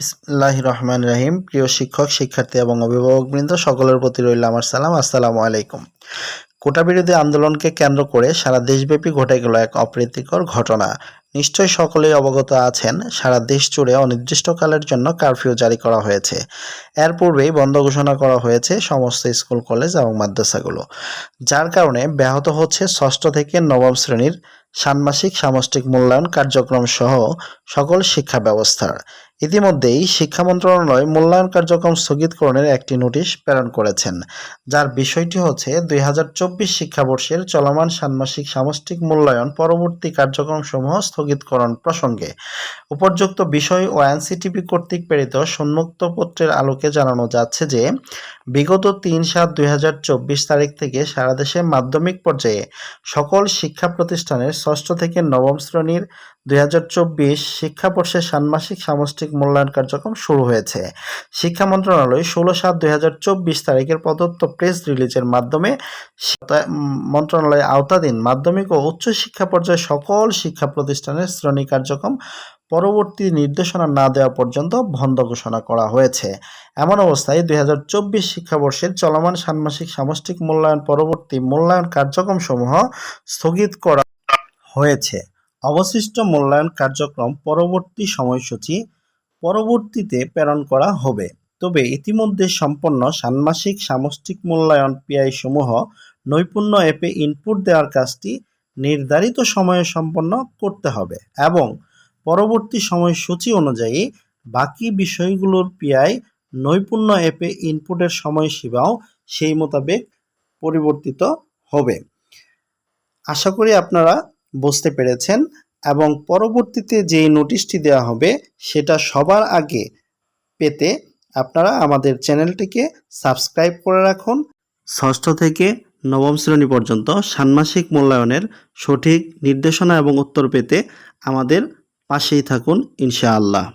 বিসমিল্লাহ রহমান রহিম। প্রিয় শিক্ষক, শিক্ষার্থী এবং অভিভাবকবৃন্দ, সকলের প্রতি রইল আমার সালাম। আসসালামু আলাইকুম। কোটা বিরোধী আন্দোলনকে কেন্দ্র করে সারা দেশব্যাপী ঘটে গেল এক অপ্রীতিকর ঘটনা। নিশ্চয়ই সকলেই অবগত আছেন, সারা দেশ জুড়ে অনির্দিষ্টকালের জন্য কারফিউ জারি করা হয়েছে। এর পূর্বেই বন্ধ ঘোষণা করা হয়েছে সমস্ত স্কুল, কলেজ এবং মাদ্রাসাগুলো, যার কারণে ব্যাহত হচ্ছে ষষ্ঠ থেকে নবম শ্রেণির ষান্মাসিক সামষ্টিক মূল্যায়ন কার্যক্রম সহ সকল শিক্ষা ব্যবস্থার। ইতিমধ্যেই শিক্ষা মন্ত্রণালয় মূল্যায়ন কার্যক্রম স্থগিতকরণের একটি নোটিশ প্রেরণ করেছেন। যার বিষয়টি হচ্ছে, দুই হাজার চব্বিশ শিক্ষাবর্ষের চলমান ষান্মাসিক সামষ্টিক মূল্যায়ন পরবর্তী কার্যক্রমসমূহ স্থগিতকরণ প্রসঙ্গে। উপর্যুক্ত বিষয় ও এনসিটিপি কর্তৃক প্রেরিত সম্মুক্ত পত্রের আলোকে জানানো যাচ্ছে যে, বিগত তিন সাত দুই তারিখ থেকে সারা দেশে মাধ্যমিক পর্যায়ে সকল শিক্ষা প্রতিষ্ঠানের ষষ্ঠ থেকে নবম শ্রেণির দুই হাজার চব্বিশ শিক্ষাবর্ষের ষান্মাসিক সামষ্টিক মূল্যায়ন কার্যক্রম শুরু হয়েছে। শিক্ষা মন্ত্রণালয় ষোলো সাত দুই হাজার চব্বিশ তারিখের প্রদত্ত প্রেস রিলিজের মাধ্যমে মন্ত্রণালয়ের আওতাধীন মাধ্যমিক ও উচ্চ শিক্ষা পর্যায়ে সকল শিক্ষা প্রতিষ্ঠানের শ্রেণি কার্যক্রম পরবর্তী নির্দেশনা না দেওয়া পর্যন্ত বন্ধ ঘোষণা করা হয়েছে। এমন অবস্থায় দুই হাজার চব্বিশ শিক্ষাবর্ষের চলমান ষান্মাসিক সামষ্টিক মূল্যায়ন পরবর্তী মূল্যায়ন কার্যক্রমসমূহ স্থগিত করা হয়েছে। অবশিষ্ট মূল্যায়ন কার্যক্রম পরবর্তী সময়সূচি পরবর্তীতে প্রেরণ করা হবে। তবে ইতিমধ্যে সম্পন্ন ষান্মাসিক সামষ্টিক মূল্যায়ন পিআই সমূহ নৈপুণ্য অ্যাপে ইনপুট দেওয়ার কাজটি নির্ধারিত সময়ে সম্পন্ন করতে হবে এবং পরবর্তী সময়সূচি অনুযায়ী বাকি বিষয়গুলোর পিআই নৈপুণ্য অ্যাপে ইনপুটের সময়সীমাও সেই মোতাবেক পরিবর্তিত হবে। আশা করি আপনারা বুঝতে পেরেছেন এবং পরবর্তীতে যেই নোটিশটি দেওয়া হবে, সেটা সবার আগে পেতে আপনারা আমাদের চ্যানেলটিকে সাবস্ক্রাইব করে রাখুন। ষষ্ঠ থেকে নবম শ্রেণি পর্যন্ত ষান্মাসিক মূল্যায়নের সঠিক নির্দেশনা এবং উত্তর পেতে আমাদের পাশেই থাকুন, ইনশাআল্লাহ।